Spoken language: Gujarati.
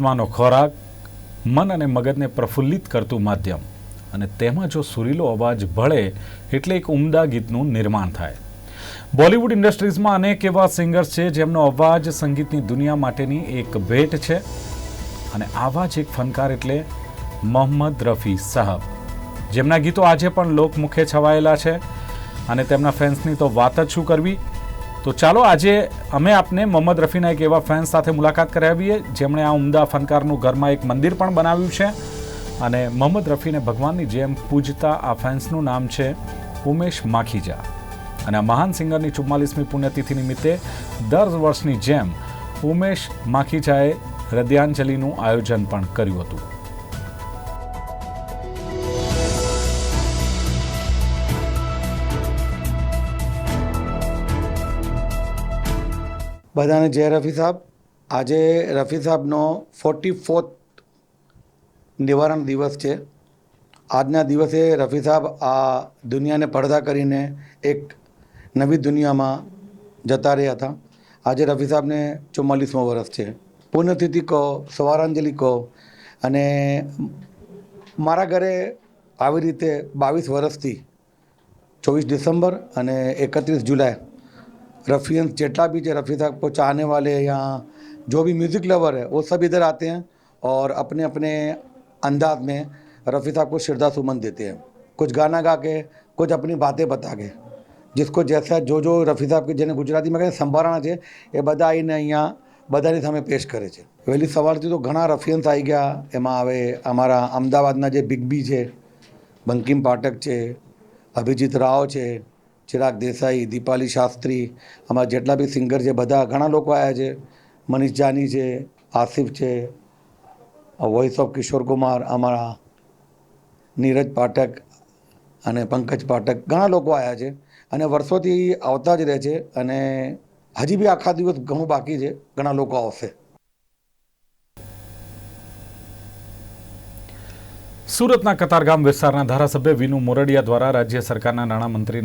માનો ખોરાક મન અને મગજને પ્રફુલ્લિત કરતું માધ્યમ. અને તેમાં જો સુરીલો અવાજ ભળે એટલે એક ઉમદા ગીતનું નિર્માણ થાય. બોલિવૂડ ઇન્ડસ્ટ્રીઝમાં અનેક એવા સિંગર્સ છે જેમનો અવાજ સંગીતની દુનિયા માટેની એક ભેટ છે. અને આવા જ એક ફનકાર એટલે મોહમ્મદ રફી સાહબ. જેમના ગીતો આજે પણ લોકમુખે છવાયેલા છે. અને તેમના ફેન્સની તો વાત જ શું કરવી? તો ચાલો આજે અમે આપને મોહમ્મદ રફીના એક એવા ફેન્સ સાથે મુલાકાત કરાવીએ. જેમણે આ ઉમદા ફનકારનું ઘરમાં એક મંદિર પણ બનાવ્યું છે. અને મોહમ્મદ રફીને ભગવાનની જેમ પૂજતા આ ફેન્સનું નામ છે ઉમેશ માખીજા. અને આ મહાન સિંગરની ચુમ્માલીસમી પુણ્યતિથિ નિમિત્તે દર વર્ષની જેમ ઉમેશ માખીજાએ હૃદયાંજલિનું આયોજન પણ કર્યું હતું. બધાને જય રફી સાહેબ આજે રફી સાહેબનો ફોર્ટી ફોર્થ નિવારણ દિવસ છે. આજના દિવસે રફી સાહેબ આ દુનિયાને પડદા કરીને એક નવી દુનિયામાં જતા રહ્યા હતા. આજે રફી સાહેબને ચુમ્માલીસમો વર્ષ છે. પુણ્યતિથિ કહો, સવારાંજલિ કહો અને મારા ઘરે આવી રીતે બાવીસ વર્ષથી ચોવીસ ડિસેમ્બર અને એકત્રીસ જુલાઈ रफ़ियंस जेटला भी जो रफ़ी साहब को चाहने वाले या जो भी म्यूज़िक लवर है वो सब इधर आते हैं और अपने अपने अंदाज में रफ़ी साहब को श्रद्धा सुमन देते हैं कुछ गाना गा के कुछ अपनी बातें बता के जिसको जैसा जो जो રફી સાહેબ કે જેને ગુજરાતીમાં કહે સંભાળણા છે એ બધા આવીને અહીંયા બધાની સામે પેશ કરે છે વહેલી સવારથી તો ઘણા રફિયન્સ આવી ગયા એમાં હવે અમારા અમદાવાદના જે બિગ બી છે બંકિમ પાઠક છે અભિજીત રાવ છે ચિરાગ દેસાઈ, દીપાલી શાસ્ત્રી, અમારા જેટલા બી સિંગર છે, બધા ઘણા લોકો આવ્યા છે. મનીષ જાની છે, આસિફ છે વોઇસ ઓફ કિશોર કુમાર, અમારા નીરજ પાઠક અને પંકજ પાઠક ઘણા લોકો આવ્યા છે. અને વર્ષોથી આવતા જ રહે છે અને હજી બી આખા દિવસ ઘણું બાકી છે, ઘણા લોકો આવશે. સુરતના કતારગામ વિસ્તારના ધારાસભ્ય વિનુ મોરડિયા દ્વારા રાજ્ય સરકારના નાણામંત્રી